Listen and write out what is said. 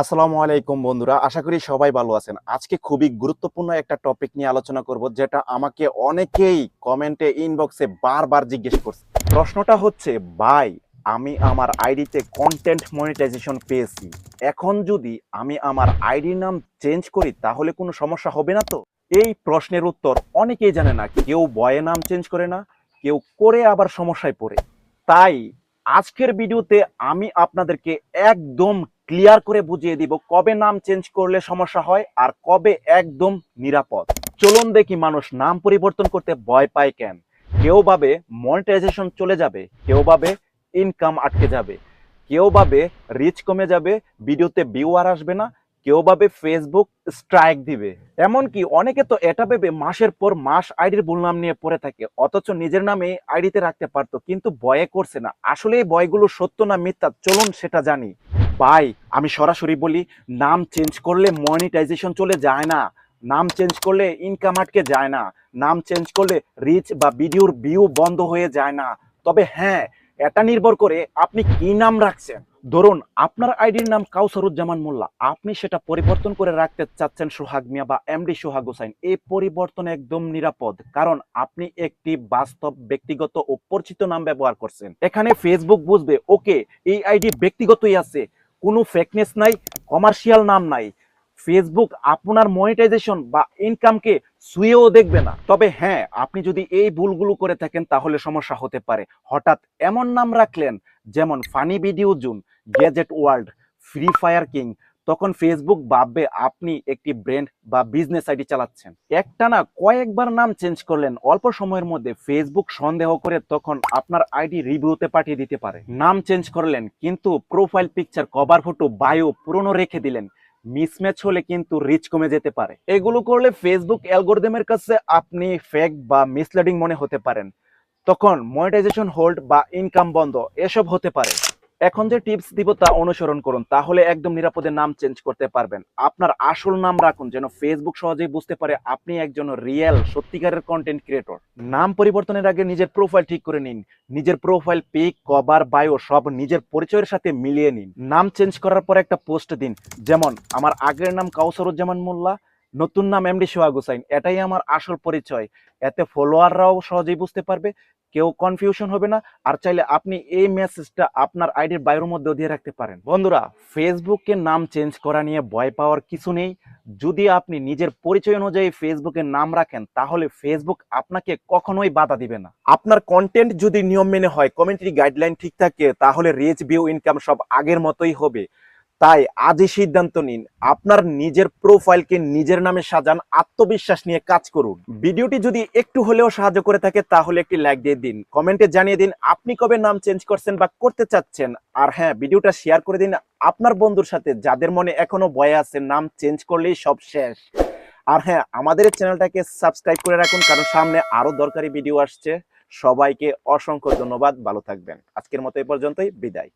আসসালামু আলাইকুম বন্ধুরা, আশা করি সবাই ভালো আছেন। আজকে খুবই গুরুত্বপূর্ণ একটা টপিক নিয়ে আলোচনা করব, যেটা আমাকে অনেকেই কমেন্টে ইনবক্সে বারবার জিজ্ঞেস করছে। প্রশ্নটা হচ্ছে, ভাই, আমি আমার আইডিতে কন্টেন্ট মনিটাইজেশন পেয়েছি। এখন যদি আমি আমার আইডির নাম চেঞ্জ করি, তাহলে কোনো সমস্যা হবে না তো? এই প্রশ্নের উত্তর অনেকেই জানে না। কেউ বয়ে নাম চেঞ্জ করে না, কেউ করে আবার সমস্যায় পড়ে। তাই আজকের ভিডিওতে আমি আপনাদেরকে একদম ক্লিয়ার করে বুঝিয়ে দিব কবে নাম চেঞ্জ করলে সমস্যা হয় আর কবে একদম নিরাপদ। চলুন দেখি মানুষ নাম পরিবর্তন করতে ভয় পায় কেন। কেউ ভাবে মনিটাইজেশন চলে যাবে, কেউ ভাবে ইনকাম আটকে যাবে, কেউ ভাবে রিচ কমে যাবে ভিডিওতে ভিউয়ার আসবে না, কেউ ভাবে ফেসবুক স্ট্রাইক দিবে। এমনকি অনেকে তো এটা ভেবে মাসের পর মাস আইডির ভুল নাম নিয়ে পড়ে থাকে, অথচ নিজের নামে আইডিতে রাখতে পারতো, কিন্তু বয়ে করছে না। আসলে এই বয়গুলো সত্য না মিথ্যা? চলুন সেটা জানি। ভাই, আমি সরাসরি বলি, নাম চেঞ্জ করলে মনিটাইজেশন চলে যায় না। নাম চেঞ্জ করলে ইনকাম আটকে যায় না। নাম চেঞ্জ করলে রিচ বা ভিডিওর ভিউ বন্ধ হয়ে যায় না। তবে হ্যাঁ এটা নির্ভর করে আপনি কি নাম রাখছেন। ধরুন, আপনার আইডির নাম কাউসারুজ্জামান মোল্লা। আপনি সেটা পরিবর্তন করে রাখতে চাচ্ছেন সোহাগ মিয়া বা এমডি সোহাগ হোসাইন। এই পরিবর্তন একদম নিরাপদ, কারণ আপনি একটি বাস্তব, ব্যক্তিগত ও পরিচিত নাম ব্যবহার করছেন। এখানে ফেসবুক বুঝবে, ওকে, এই আইডি ব্যক্তিগতই আছে। কোনো ফেকনেস নাই কমার্শিয়াল নাম নাই। ফেসবুক আপনার মনিটাইজেশন বা ইনকামকে সুয়েও দেখবে না। তবে হ্যাঁ আপনি যদি এই ভুলগুলো করে থাকেন, তাহলে সমস্যা হতে পারে। হঠাৎ এমন নাম রাখলেন, যেমন funny video June gadget world free fire king তখন ফেসবুক ভাববে আপনি একটি ব্র্যান্ড বা বিজনেস আইডি চালাচ্ছেন। একটা না কয়েকবার নাম চেঞ্জ করলেন, অল্প সময়ের মধ্যে ফেসবুক সন্দেহ করে তখন আপনার আইডি রিভিউতে পাঠিয়ে দিতে পারে। নাম চেঞ্জ করলেন, কিন্তু profile picture cover photo bio পুরনো রেখে দিলেন। মিসম্যাচ হলে কিন্তু রিচ কমে যেতে পারে। এগুলো করলে ফেসবুক অ্যালগোরিদমের কাছে আপনি ফেক বা মিসলিডিং মনে হতে পারেন। তখন মনিটাইজেশন হোল্ড বা ইনকাম বন্ধ, এসব হতে পারে। এখন যে টিপস দিব তা অনুসরণ করুন, তাহলে একদম নিরাপদে নাম চেঞ্জ করতে পারবেন। আপনার আসল নাম রাখুন, যেন ফেসবুক সহজেই বুঝতে পারে আপনি একজন রিয়েল সত্যিকারের কন্টেন্ট ক্রিয়েটর নাম পরিবর্তনের আগে নিজের প্রোফাইল ঠিক করে নিন, নিজের প্রোফাইল পিক কভার বায়ো সব নিজের পরিচয়ের সাথে মিলিয়ে নিন। নাম চেঞ্জ করার পর একটা পোস্ট দিন, যেমন, আমার আগের নাম কাউসারুজ্জামান মোল্লা নতুন নাম এমডি সোহাগ হোসাইন, এটাই আমার আসল পরিচয়। এতে ফলোয়াররাও সহজেই বুঝতে পারবে, কেউ কনফিউশন হবে না, আর চাইলে আপনি এই মেসেজটা আপনার আইডির বায়োর মধ্যেও দিয়ে রাখতে পারেন। বন্ধুরা ফেসবুকে নাম চেঞ্জ করা নিয়ে ভয় পাওয়ার কিছু নেই। যদি আপনি নিজের পরিচয় অনুযায়ী ফেসবুকে নাম রাখেন, তাহলে ফেসবুক আপনাকে কখনোই বাধা দিবে না। আপনার কন্টেন্ট যদি নিয়ম মেনে হয় কমিউনিটি গাইডলাইন ঠিক থাকে, তাহলে রিচ ভিউ ইনকাম সব আগের মতোই হবে। তাই আজই সিদ্ধান্ত নিন, আপনার নিজের প্রোফাইলকে নিজের নামে সাজান, আত্মবিশ্বাস নিয়ে কাজ করুন। ভিডিওটি যদি একটু হলেও সাহায্য করে থাকে, তাহলে একটি লাইক দিয়ে দিন কমেন্টে জানিয়ে দিন আপনি কবে নাম চেঞ্জ করছেন বা করতে চাচ্ছেন। আর হ্যাঁ ভিডিওটা শেয়ার করে দিন আপনার বন্ধুর সাথে, যাদের মনে এখনও ভয় আছে, নাম চেঞ্জ করলেই সব শেষ। আর হ্যাঁ আমাদের চ্যানেলটাকে সাবস্ক্রাইব করে রাখুন, কারণ সামনে আরও দরকারি ভিডিও আসছে। সবাইকে অসংখ্য ধন্যবাদ, ভালো থাকবেন। আজকের মতো এই পর্যন্তই, বিদায়।